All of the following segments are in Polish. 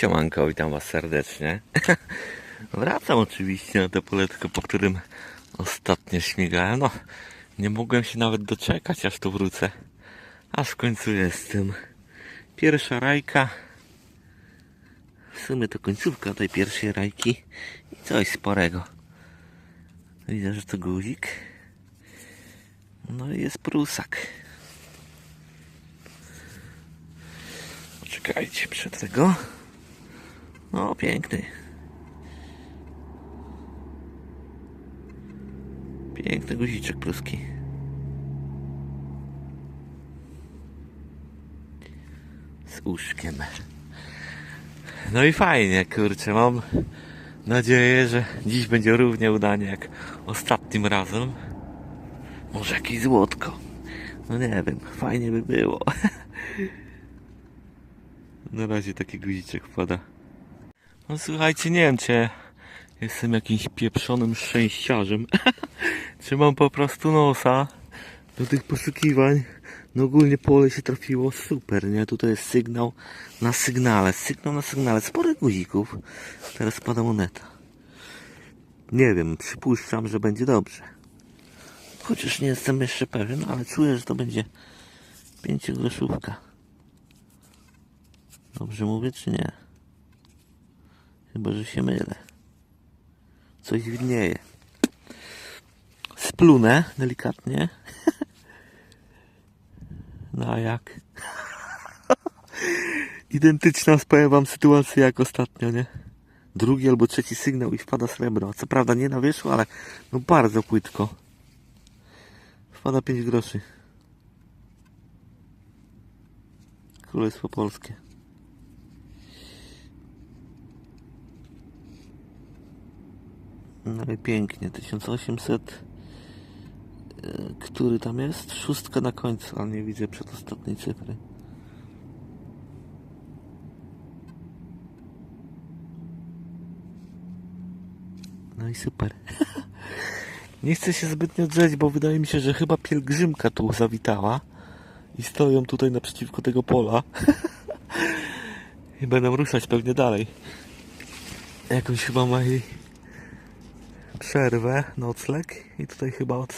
Siemanko, witam Was serdecznie. Wracam oczywiście na to poletko, po którym ostatnio śmigałem. No, nie mogłem się nawet doczekać, aż tu wrócę. Aż w końcu jestem. Pierwsza rajka. W sumie to końcówka tej pierwszej rajki. I coś sporego. Widzę, że to guzik. No i jest prusak. Poczekajcie przed tego. No, piękny. Piękny guziczek pruski. Z uszkiem. No i fajnie, kurczę, mam nadzieję, że dziś będzie równie udanie jak ostatnim razem. Może jakieś złotko. No nie wiem, fajnie by było. Na razie taki guziczek wpada. No słuchajcie, nie wiem czy jestem jakimś pieprzonym szczęściarzem. czy mam po prostu nosa do tych poszukiwań. No ogólnie pole się trafiło super, nie? Tutaj jest sygnał na sygnale, sygnał na sygnale, sporo guzików. Teraz spada moneta. Nie wiem, przypuszczam, że będzie dobrze. Chociaż nie jestem jeszcze pewien, ale czuję, że to będzie pięciogroszówka. Dobrze mówię, czy nie? Chyba, że się mylę. Coś widnieje. Splunę delikatnie. No a jak? Identyczna powiem wam sytuacja jak ostatnio, nie? Drugi albo trzeci sygnał i wpada srebro. Co prawda nie na wierzchu, ale no bardzo płytko. Wpada 5 groszy. Królestwo Polskie. No i pięknie, 1800. e, Który tam jest? Szóstka na końcu, ale nie widzę przedostatniej cyfry. No i super. Nie chcę się zbytnio drzeć, bo wydaje mi się, że chyba pielgrzymka tu zawitała i stoją tutaj naprzeciwko tego pola. I będą ruszać pewnie dalej. Jakąś chyba ma przerwę, nocleg i tutaj chyba od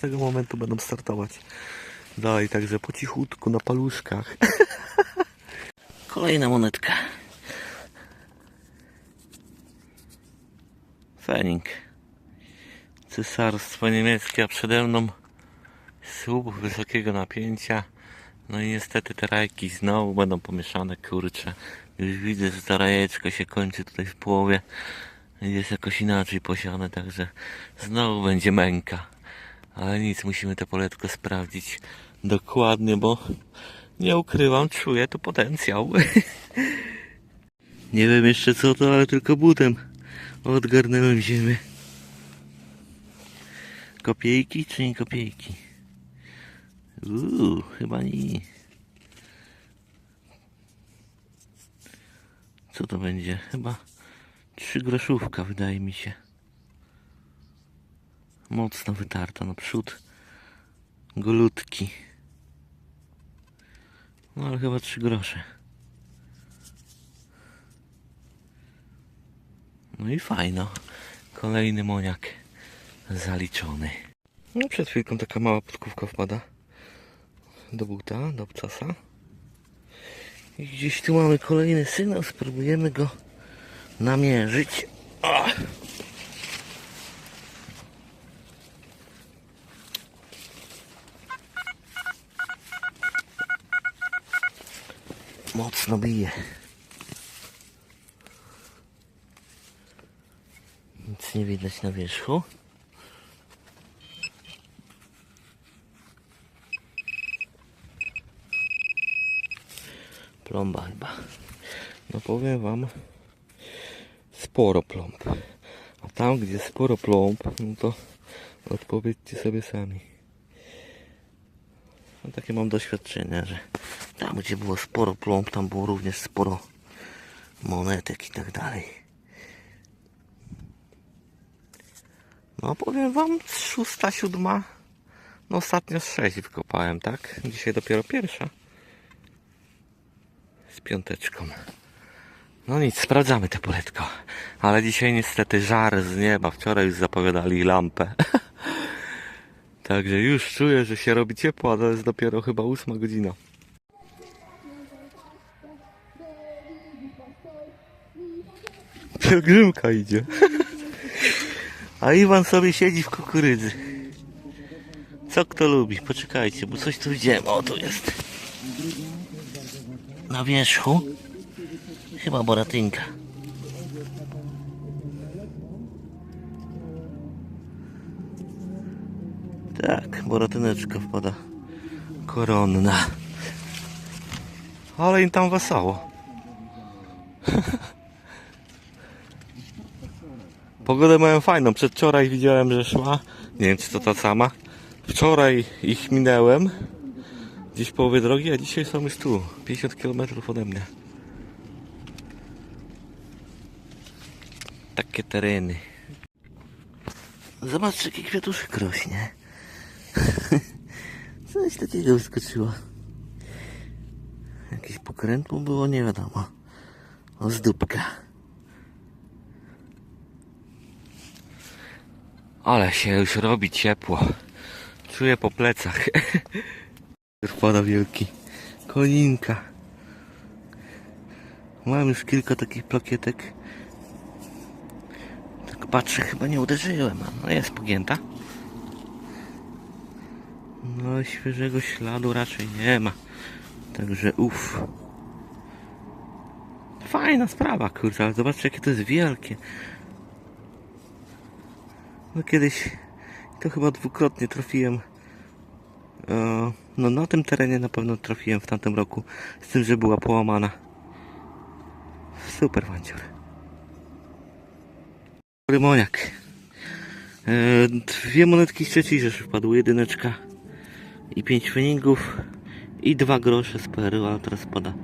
tego momentu będą startować dalej, także po cichutku na paluszkach. Kolejna monetka. Fening. Cesarstwo niemieckie, a przede mną słup wysokiego napięcia. No i niestety te rajki znowu będą pomieszane, kurcze. Już widzę, że ta rajeczka się kończy tutaj w połowie. Jest jakoś inaczej posiane, także znowu będzie męka. Ale nic, musimy to poletko sprawdzić dokładnie, bo nie ukrywam, czuję tu potencjał. nie wiem jeszcze co to, ale tylko butem odgarnąłem ziemię. Kopiejki czy nie kopiejki? Uuu, chyba nie. Co to będzie? Chyba trzy groszówka, wydaje mi się. Mocno wytarta na przód. Golutki. No ale chyba trzy grosze. No i fajno. Kolejny moniak zaliczony. No przed chwilką taka mała podkówka wpada do buta, do obcasa. I gdzieś tu mamy kolejny sygnał, spróbujemy go namierzyć. O! Mocno bije. Nic nie widać na wierzchu. Plomba chyba. No powiem wam, sporo plomb. A tam, gdzie sporo plomb, no to odpowiedzcie sobie sami. No takie mam doświadczenie, że tam, gdzie było sporo plomb, tam było również sporo monetek i tak dalej. No powiem wam, szósta, siódma, no ostatnio z sześć wykopałem, tak? Dzisiaj dopiero pierwsza. Z piąteczką. No nic, sprawdzamy te poletko. Ale dzisiaj niestety żar z nieba. Wczoraj już zapowiadali lampę. Także już czuję, że się robi ciepło, a to jest dopiero chyba ósma godzina. Pielgrzymka idzie. A Iwan sobie siedzi w kukurydzy. Co kto lubi? Poczekajcie, bo coś tu widziałem. O, tu jest. Na wierzchu. Chyba boratynka. Tak, boratyneczka wpada. Koronna. Ale im tam wesoło. Pogodę mają fajną. Przedwczoraj widziałem, że szła. Nie wiem, czy to ta sama. Wczoraj ich minęłem. Gdzieś w połowie drogi, a dzisiaj są już tu. 50 km ode mnie. Takie tereny. Zobaczcie, jaki kwiatuszek rośnie. Coś takiego wyskoczyło. Jakieś pokrętło było, nie wiadomo. Ozdóbka. Ale się już robi ciepło. Czuję po plecach. Wpada wielki. Koninka. Mam już kilka takich plakietek. Patrzę, chyba nie uderzyłem. No jest pogięta. No świeżego śladu raczej nie ma. Także uff. Fajna sprawa, kurczę, ale zobaczcie jakie to jest wielkie. No kiedyś to chyba dwukrotnie trafiłem. E, no na tym terenie na pewno trafiłem w tamtym roku. Z tym, że była połamana. Super wancior. Rymoniak. E, dwie monetki z trzeciej Rzeszy wpadły. Jedyneczka i pięć feningów i dwa grosze z PRL, a teraz pada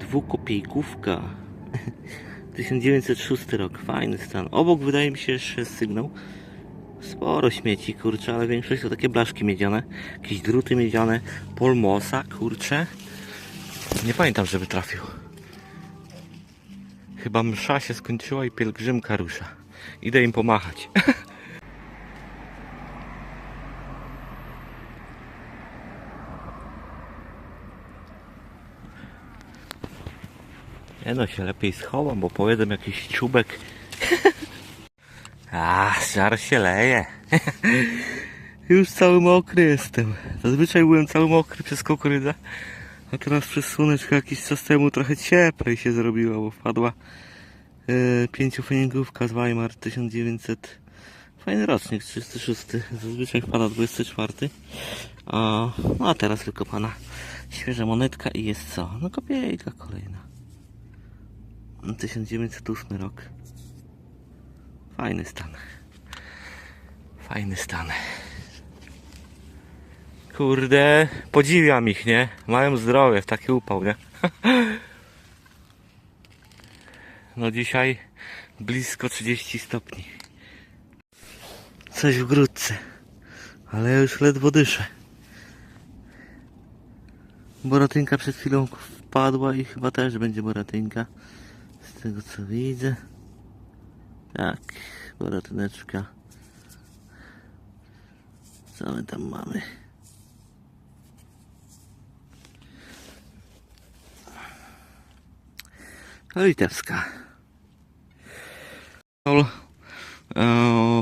dwukopiejkówka. 1906 rok, fajny stan. Obok wydaje mi się jeszcze sygnał. Sporo śmieci, kurczę, ale większość to takie blaszki miedziane, jakieś druty miedziane, polmosa, kurczę. Nie pamiętam, żeby trafił. Chyba msza się skończyła i pielgrzymka rusza. Idę im pomachać. Nie no, się lepiej schowam, bo powiedzą jakiś czubek. A, żar się leje. Już cały mokry jestem. Zazwyczaj byłem cały mokry przez kukurydzę. A teraz przez słoneczko jakiś czas temu trochę cieplej się zrobiło, bo wpadła e, pięciofeningówka z Weimar 1900. Fajny rocznik, 36. Zazwyczaj wpada 24. A, no a teraz wykopana świeża monetka i jest co? No kopiejka kolejna. 1908 rok. Fajny stan. Fajny stan. Kurde, podziwiam ich, nie? Mają zdrowie w taki upał, nie? No dzisiaj blisko 30 stopni. Coś w grudce. Ale ja już ledwo dyszę. Boratynka przed chwilą wpadła i chyba też będzie boratynka. Z tego co widzę. Tak, boratyneczka. Co my tam mamy? Litewska.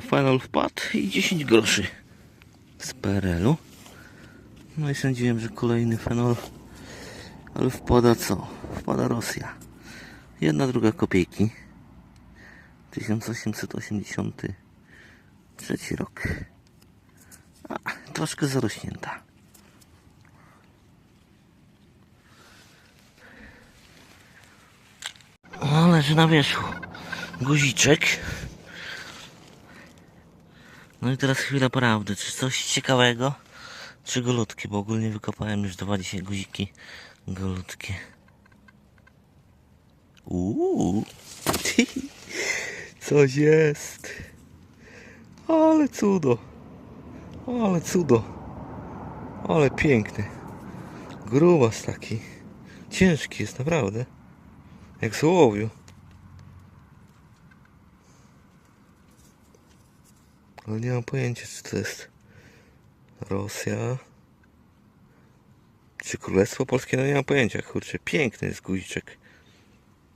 Final, e, wpadł i 10 groszy z PRL-u. No i sądziłem, że kolejny fenol, ale wpada co? Wpada Rosja. Jedna druga kopiejki. 1883 rok. A, troszkę zarośnięta. Leży na wierzchu. Guziczek. No i teraz chwila prawdy. Czy coś ciekawego? Czy golutki? Bo ogólnie wykopałem już dwa dzisiaj guziki golutkie. Uuu. Coś jest. Ale cudo. Ale cudo. Ale piękny. Grubas taki. Ciężki jest naprawdę. Jak z Ale nie mam pojęcia, czy to jest Rosja. Czy Królestwo Polskie? No nie mam pojęcia, kurczę. Piękny jest guziczek.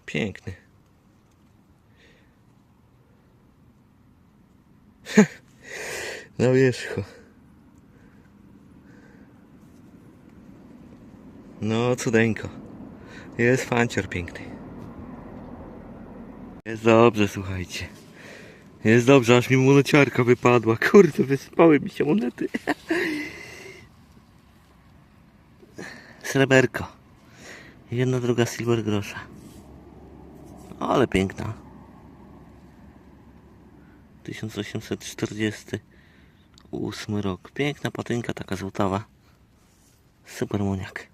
Piękny. Na wierzchu. No, cudeńko. Jest fancior piękny. Jest dobrze, słuchajcie. Jest dobrze, aż mi moneciarka wypadła. Kurde, wyspały mi się monety. Sreberko. Jedna, druga silver grosza. Ale piękna. 1848 rok. Piękna patynka, taka złotawa. Super muniak.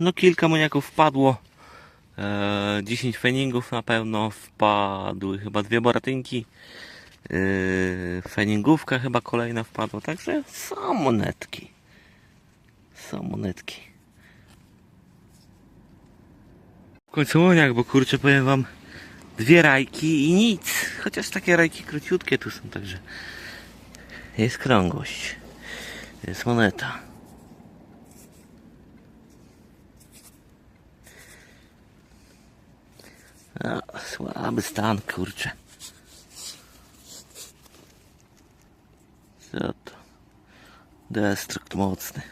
No kilka muniaków wpadło. Eee, 10 feningów na pewno wpadły. Chyba dwie boratynki. Eee, feningówka chyba kolejna wpadła. Także są monetki. Są monetki. W końcu muniak, bo kurczę powiem wam dwie rajki i nic. Chociaż takie rajki króciutkie tu są, także jest krągłość. Jest moneta. No, słaby stan, kurczę. Co to? Destrukt mocny.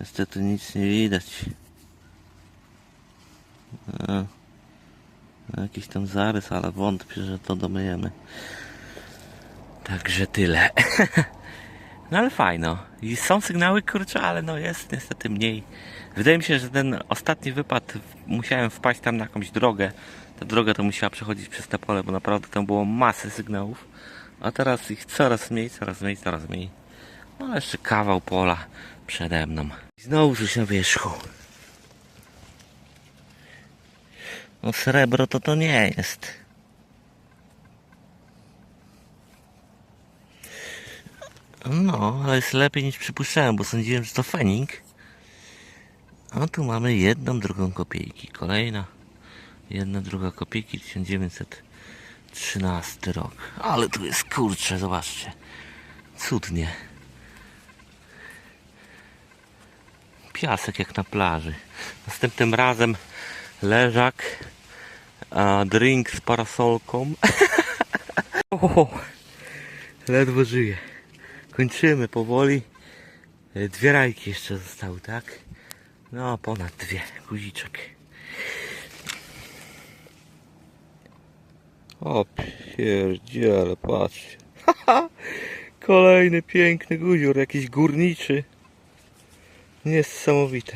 Niestety nic nie widać. No. Jakiś tam zarys, ale wątpię, że to domyjemy. Także tyle. No ale fajno. I są sygnały, kurczę, ale no jest niestety mniej. Wydaje mi się, że ten ostatni wypad musiałem wpaść tam na jakąś drogę. Ta droga to musiała przechodzić przez te pole, bo naprawdę tam było masy sygnałów. A teraz ich coraz mniej, coraz mniej, coraz mniej. No ale jeszcze kawał pola przede mną. I znowu coś na wierzchu. No srebro to to nie jest. No, ale jest lepiej niż przypuszczałem, bo sądziłem, że to fening. A tu mamy jedną, drugą kopiejki. Kolejna, jedna, druga kopiejki, 1913 rok. Ale tu jest kurcze, zobaczcie. Cudnie. Piasek jak na plaży. Następnym razem leżak, drink z parasolką. ledwo żyję. Kończymy powoli. E, Dwie rajki jeszcze zostały, tak? No, ponad dwie. Guziczek. O pierdziele, patrzcie. Kolejny piękny guzior, jakiś górniczy. Niesamowite.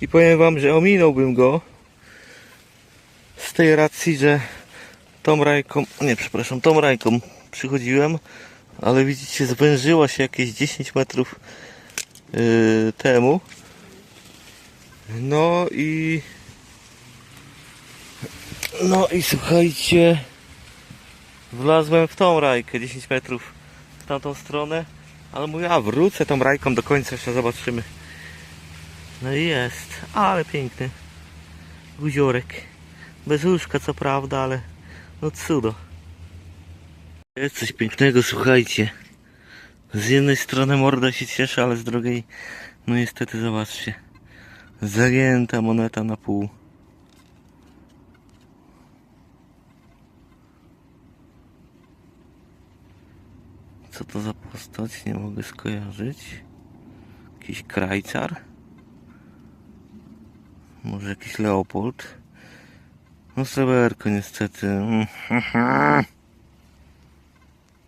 I powiem wam, że ominąłbym go z tej racji, że tą rajką, nie przepraszam, tą rajką przychodziłem, ale widzicie, zwężyła się jakieś 10 metrów yy, temu. No i no i słuchajcie, wlazłem w tą rajkę 10 metrów w tamtą stronę, ale mówię, a wrócę tą rajką do końca, jeszcze zobaczymy. No i jest, ale piękny guziorek. Bez łóżka co prawda, ale no cudo. Jest coś pięknego, słuchajcie. Z jednej strony morda się cieszy, ale z drugiej, no niestety zobaczcie. Zagięta moneta na pół. Co to za postać? Nie mogę skojarzyć. Jakiś krajcar? Może jakiś Leopold? No sreberko niestety.